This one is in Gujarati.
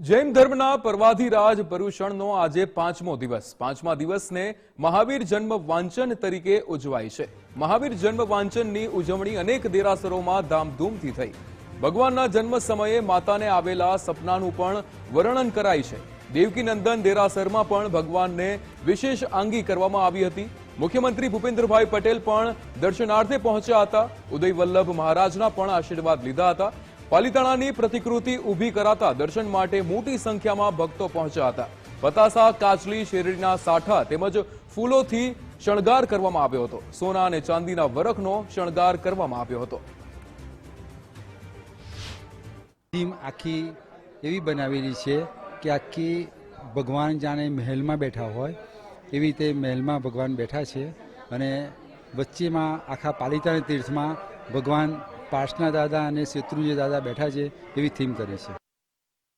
જૈન ધર્મના પર્વાધિરાજ પર્યુષણનો આજે પાંચમો દિવસ. પાંચમા દિવસને મહાવીર જન્મ વાંચન તરીકે ઉજવાય છે. મહાવીર જન્મ વાંચનની ઉજવણી અનેક દેરાસરોમાં ધામધૂમથી થઈ. ભગવાનના જન્મ સમયે માતાને આવેલા સપનાનું પણ વર્ણન કરાય છે. દેવકીનંદન દેરાસરમાં પણ ભગવાનને વિશેષ આંગી કરવામાં આવી હતી. મુખ્યમંત્રી ભૂપેન્દ્રભાઈ પટેલ પણ દર્શનાર્થે પહોંચ્યા હતા. ઉદય વલ્લભ મહારાજના પણ આશીર્વાદ લીધા હતા. પાલિતાણાની પ્રતિકૃતિ ઊભી કરાતા દર્શન માટે મોટી સંખ્યામાં ભક્તો પહોંચ્યા હતા. પતાસા કાચલી શેરડીના સાઠા તેમજ ફૂલોથી શણગાર કરવામાં આવ્યો હતો. સોના અને ચાંદીના વરખનો શણગાર કરવામાં આવ્યો હતો. થીમ આખી એવી બનાવેલી છે કે આખી ભગવાન જાણે મહેલમાં બેઠા હોય, એવી રીતે મહેલમાં ભગવાન બેઠા છે અને વચ્ચેમાં આખા પાલિતાણા તીર્થમાં ભગવાન પાર્શના દાદા અને શેત્રુંજી દાદા બેઠા છે એવી થીમ કરી છે.